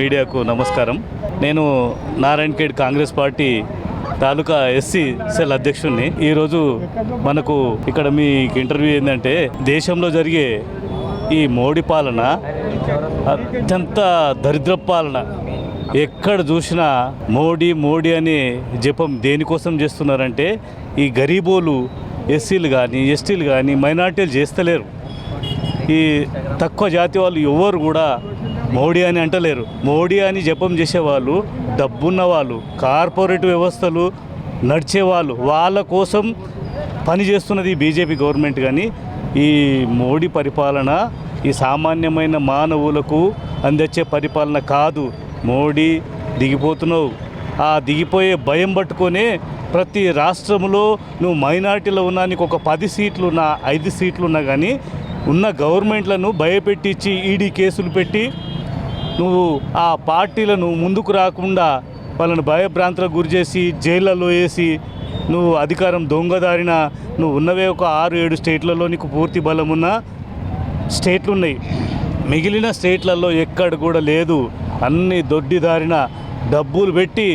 మీడియాకు నమస్కారం. నేను Narayankhed Congress party taluka SC cell అధ్యక్షుడిని ఈరోజు మనకు ఇక్కడ మీ ఇంటర్వ్యూ ఏంటంటే దేశంలో జరిగే ఈ మోడీ పాలన అత్యంత దరిద్ర పాలన ఎక్కడ చూసినా మోడీ మోడీ అనే జపం దేనికోసం చేస్తున్నారంటే ఈ గరీబోలు ఎస్సీలు కానీ ఎస్టీలు కానీ మైనార్టీలు చేస్తలేరు. ఈ తక్కువ జాతి వాళ్ళు ఎవరు కూడా మోడీ అని అంటలేరు. మోడీ అని జపం చేసేవాళ్ళు డబ్బున్న వాళ్ళు కార్పొరేట్ వ్యవస్థలు నడిచేవాళ్ళు వాళ్ళ కోసం పని చేస్తున్నది బీజేపీ గవర్నమెంట్ కానీ ఈ మోడీ పరిపాలన ఈ సామాన్యమైన మానవులకు అందించే పరిపాలన కాదు. మోడీ దిగిపోతున్నావు. ఆ దిగిపోయే భయం పట్టుకొనే ప్రతి రాష్ట్రంలో నువ్వు మైనార్టీలో ఉన్నా నీకు ఒక పది సీట్లు ఉన్నా ఐదు సీట్లు ఉన్నా కానీ ఉన్న గవర్నమెంట్లను భయపెట్టించి ఈడీ కేసులు పెట్టి నువ్వు ఆ పార్టీలను ముందుకు రాకుండా వాళ్ళని భయభ్రాంతులకు గురి చేసి జైళ్ళలో వేసి నువ్వు అధికారం దొంగదారిన నువ్వు ఉన్నవే ఒక ఆరు ఏడు స్టేట్లలో నీకు పూర్తి బలం ఉన్న స్టేట్లు ఉన్నాయి మిగిలిన స్టేట్లలో ఎక్కడ కూడా లేదు. అన్ని దొడ్డిదారిన డబ్బులు పెట్టి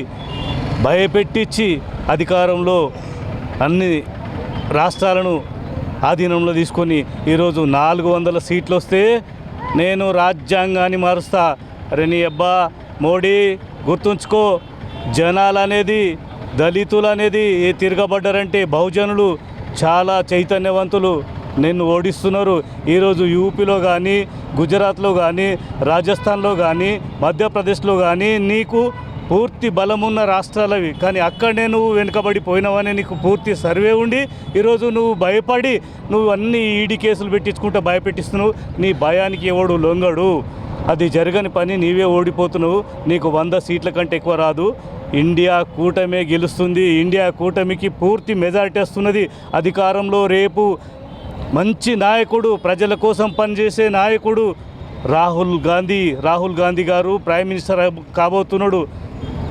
భయపెట్టించి అధికారంలో అన్ని రాష్ట్రాలను ఆధీనంలో తీసుకొని ఈరోజు నాలుగు వందల సీట్లు వస్తే నేను రాజ్యాంగాన్ని మారుస్తా అరే నీ అబ్బా మోడీ గుర్తుంచుకో. జనాలు అనేది దళితులు అనేది ఏ తిరగబడ్డారంటే బహుజనులు చాలా చైతన్యవంతులు నిన్ను ఓడిస్తున్నారు. ఈరోజు యూపీలో కానీ గుజరాత్లో కానీ రాజస్థాన్లో కానీ మధ్యప్రదేశ్లో కానీ నీకు పూర్తి బలమున్న రాష్ట్రాలవి. కానీ అక్కడనే నువ్వు వెనుకబడిపోయినావని నీకు పూర్తి సర్వే ఉండి ఈరోజు నువ్వు భయపడి నువ్వు అన్ని ఈడీ కేసులు పెట్టించుకుంటూ భయపెట్టిస్తున్నావు. నీ భయానికి ఎవడు లొంగడు. అది జరగని పని నీవే ఓడిపోతున్నావు. నీకు వంద సీట్ల కంటే ఎక్కువ రాదు. ఇండియా కూటమే గెలుస్తుంది. ఇండియా కూటమికి పూర్తి మెజారిటీ వస్తున్నది. అధికారంలో రేపు మంచి నాయకుడు ప్రజల కోసం పనిచేసే నాయకుడు రాహుల్ గాంధీ. రాహుల్ గాంధీ గారు ప్రైమ్ మినిస్టర్ కాబోతున్నాడు.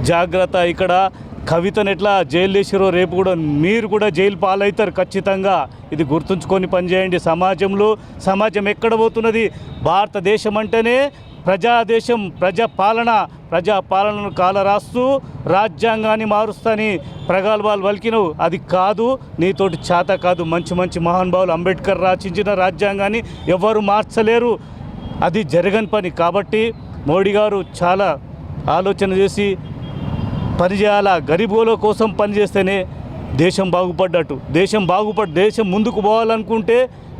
జాగ్రత్త ఇక్కడ. కవితను ఎట్లా జైలు వేసిరో రేపు కూడా మీరు కూడా జైలు పాలవుతారు ఖచ్చితంగా. ఇది గుర్తుంచుకొని పనిచేయండి. సమాజంలో సమాజం ఎక్కడ పోతున్నది? భారతదేశం అంటేనే ప్రజాదేశం ప్రజా పాలన ప్రజా పాలనను కాలరాస్తూ రాజ్యాంగాన్ని మారుస్తాని ప్రగల్భాలు పలికినవు. అది కాదు నీతోటి చేత కాదు. మంచి మంచి మహానుభావులు అంబేద్కర్ రచించిన రాజ్యాంగాన్ని ఎవరు మార్చలేరు. అది జరగని పని. కాబట్టి మోడీ గారు చాలా ఆలోచన చేసి పనిచేయాలా గరీబుల కోసం పనిచేస్తేనే దేశం బాగుపడ్డట్టు. దేశం బాగుపడ్ దేశం ముందుకు పోవాలనుకుంటే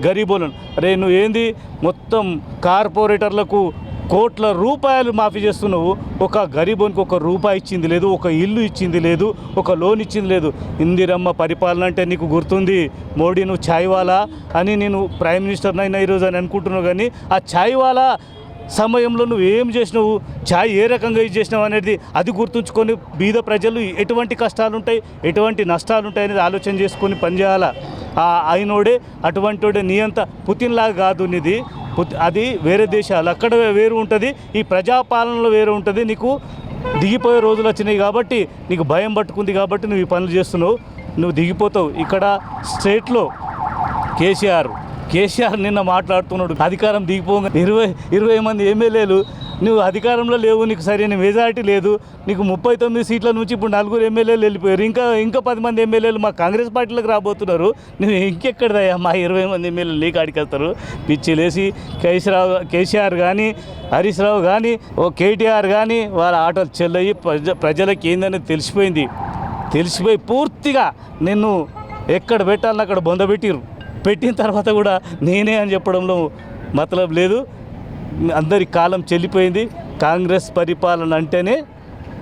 గరీబులను. అరే నువ్వు ఏంది? మొత్తం కార్పొరేటర్లకు కోట్ల రూపాయలు మాఫీ చేస్తున్నావు. ఒక గరీబోనికి ఒక రూపాయి ఇచ్చింది లేదు ఒక ఇల్లు ఇచ్చింది లేదు ఒక లోన్ ఇచ్చింది లేదు. ఇందిరమ్మ పరిపాలన అంటే నీకు గుర్తుంది. మోడీ నువ్వు ఛాయ్వాలా అని నేను ప్రైమ్ మినిస్టర్ ఈరోజు అని అనుకుంటున్నావు కానీ ఆ ఛాయ్వాలా సమయంలో నువ్వు ఏం చేసినావు? ఛాయ్ ఏ రకంగా ఇది చేసినావు అనేది అది గుర్తుంచుకొని బీద ప్రజలు ఎటువంటి కష్టాలు ఉంటాయి ఎటువంటి నష్టాలు ఉంటాయి అనేది ఆలోచన చేసుకొని పనిచేయాలా? ఆ అయినోడే అటువంటివాడే నీ అంత పుతిన్ లాగా కాదు నీది. పుతి- అది వేరే దేశాలు. అక్కడ వేరు ఉంటుంది ఈ ప్రజాపాలనలో వేరు ఉంటుంది. నీకు దిగిపోయే రోజులు వచ్చినాయి కాబట్టి నీకు భయం పట్టుకుంది కాబట్టి నువ్వు ఈ పనులు చేస్తున్నావు. నువ్వు దిగిపోతావు. ఇక్కడ స్టేట్లో కేసీఆర్ కేసీఆర్ నిన్న మాట్లాడుతున్నాడు అధికారం దిగిపోగా ఇరవై ఇరవై మంది ఎమ్మెల్యేలు నువ్వు అధికారంలో లేవు నీకు సరైన మెజారిటీ లేదు నీకు ముప్పై తొమ్మిది సీట్ల నుంచి ఇప్పుడు నలుగురు ఎమ్మెల్యేలు వెళ్ళిపోయారు ఇంకా ఇంకా పది మంది ఎమ్మెల్యేలు మా కాంగ్రెస్ పార్టీలోకి రాబోతున్నారు నువ్వు ఇంకెక్కడదయ్యా? మా ఇరవై మంది ఎమ్మెల్యేలు నీకు అడిగేస్తారు పిచ్చి లేసి కేసీరావు కేసీఆర్ కానీ హరీష్ రావు కానీ ఓ కేటీఆర్ కానీ వాళ్ళ ఆటలు చెల్లయి ప్రజ ప్రజలకు ఏందని తెలిసిపోయింది తెలిసిపోయి పూర్తిగా నిన్ను ఎక్కడ పెట్టాలని అక్కడ బొందబెట్టిరు పెట్టిన తర్వాత కూడా నేనే అని చెప్పడంలో మతలబ్ లేదు. అందరి కాలం చెల్లిపోయింది. కాంగ్రెస్ పరిపాలన అంటేనే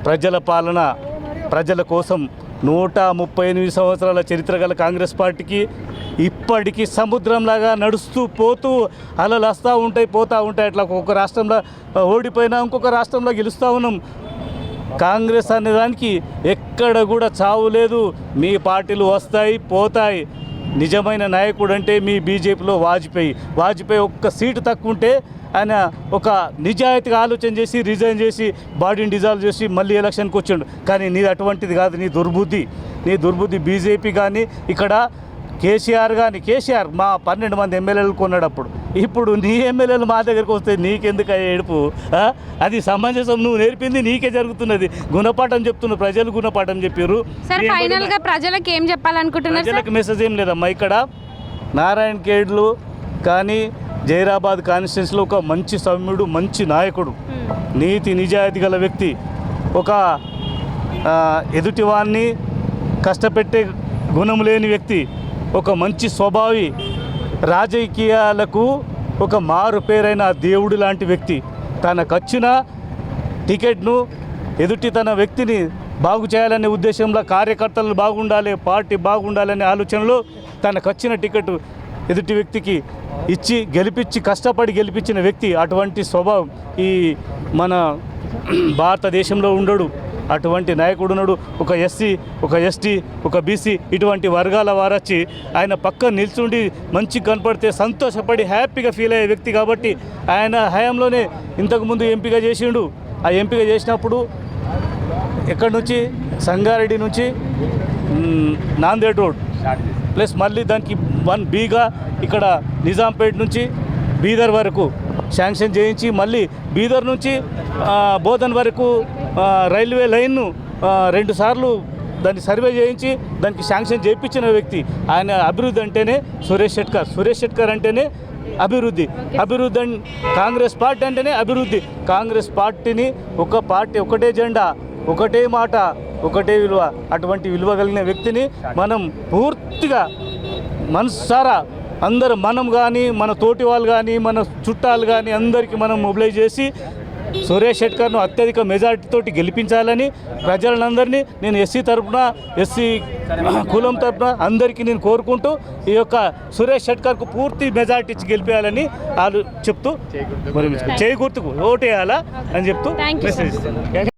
ప్రజల పాలన ప్రజల కోసం నూట ముప్పై ఎనిమిది సంవత్సరాల చరిత్ర గల కాంగ్రెస్ పార్టీకి ఇప్పటికీ సముద్రంలాగా నడుస్తూ పోతూ అలలు వస్తూ ఉంటాయి పోతూ ఉంటాయి. అట్లా ఒక్కొక్క రాష్ట్రంలో ఓడిపోయినా ఇంకొక రాష్ట్రంలో గెలుస్తూ ఉన్నాం. కాంగ్రెస్ అనే దానికి ఎక్కడ కూడా చావు లేదు. మీ పార్టీలు వస్తాయి పోతాయి. నిజమైన నాయకుడు అంటే మీ బీజేపీలో వాజ్పేయి. వాజ్పేయి ఒక్క సీటు తక్కువ ఉంటే ఆయన ఒక నిజాయితీగా ఆలోచన చేసి రిజైన్ చేసి బాడీని డిజాల్వ్ చేసి మళ్ళీ ఎలక్షన్కి వచ్చిండు. కానీ నీది అటువంటిది కాదు నీ దుర్బుద్ధి. నీ దుర్బుద్ధి బీజేపీ కానీ ఇక్కడ కేసీఆర్ కానీ కేసీఆర్ మా పన్నెండు మంది ఎమ్మెల్యేలు కొన్నాడు అప్పుడు ఇప్పుడు నీ ఎమ్మెల్యేలు మా దగ్గరకు వస్తే నీకెందుకు ఏడుపు? అది సమంజసం నువ్వు నేర్పింది నీకే జరుగుతున్నది. గుణపాఠం చెప్తున్న ప్రజలు గుణపాఠం చెప్పారు ప్రజలకు ఏం చెప్పాలనుకుంటున్నారు ప్రజలకు మెసేజ్ ఏం లేదమ్మా. ఇక్కడ నారాయణ ఖేడ్లు కానీ జైరాబాద్ కాన్స్టిట్యున్సీలో ఒక మంచి సౌమ్యుడు మంచి నాయకుడు నీతి నిజాయితీ గల వ్యక్తి. ఒక ఎదుటివాన్ని కష్టపెట్టే గుణం లేని వ్యక్తి. ఒక మంచి స్వభావి రాజకీయాలకు ఒక మారు పేరైన దేవుడు లాంటి వ్యక్తి. తనకొచ్చిన టికెట్ను ఎదుటి తన వ్యక్తిని బాగు చేయాలనే ఉద్దేశంలో కార్యకర్తలు బాగుండాలి పార్టీ బాగుండాలనే ఆలోచనలో తనకొచ్చిన టికెట్ ఎదుటి వ్యక్తికి ఇచ్చి గెలిపించి కష్టపడి గెలిపించిన వ్యక్తి అటువంటి స్వభావం ఈ మన భారతదేశంలో ఉండడు. అటువంటి నాయకుడు ఉన్నాడు ఒక ఎస్సీ ఒక ఎస్టీ ఒక బీసీ ఇటువంటి వర్గాల వారొచ్చి ఆయన పక్కన నిల్చుండి మంచి కనపడితే సంతోషపడి హ్యాపీగా ఫీల్ అయ్యే వ్యక్తి కాబట్టి ఆయన హయాంలోనే ఇంతకుముందు ఎంపిక చేసిండు. ఆ ఎంపిక చేసినప్పుడు ఎక్కడి నుంచి? సంగారెడ్డి నుంచి నాందేడ్ రోడ్. ప్లస్ మళ్ళీ దానికి వన్ బీగా ఇక్కడ నిజాంపేట్ నుంచి బీదర్ వరకు శాంక్షన్ చేయించి మళ్ళీ బీదర్ నుంచి బోధన్ వరకు రైల్వే లైన్ను ఆ, రెండు సార్లు దాన్ని సర్వే చేయించి దానికి శాంక్షన్ చేయించిన వ్యక్తి ఆయన అభివృద్ధి అంటేనే సురేష్ షెట్కర్ సురేష్ షెట్కర్ అంటేనే అభివృద్ధి. అభివృద్ధి కాంగ్రెస్ పార్టీ అంటేనే అభివృద్ధి. కాంగ్రెస్ పార్టీని ఒక పార్టీ ఒకటే జెండా ఒకటే మాట ఒకటే విలువ అటువంటి విలువ కలిగిన వ్యక్తిని మనం పూర్తిగా మనసారా అందరు మనం కానీ మన తోటి వాళ్ళు కానీ మన చుట్టాలు కానీ అందరికీ మనం మొబిలైజ్ చేసి సురేష్ షెట్కర్ను అత్యధిక మెజార్టీతోటి గెలిపించాలని ప్రజలందరినీ నేను ఎస్సీ తరపున ఎస్సీ కులం తరపున అందరికీ నేను కోరుకుంటూ ఈ యొక్క సురేష్ షెట్కర్కు పూర్తి మెజార్టీ ఇచ్చి గెలిపేయాలని వాళ్ళు చెప్తూ మరి చేయి గుర్తుకు ఓటేయాలా అని చెప్తూ. మెసేజ్ ఇస్తాను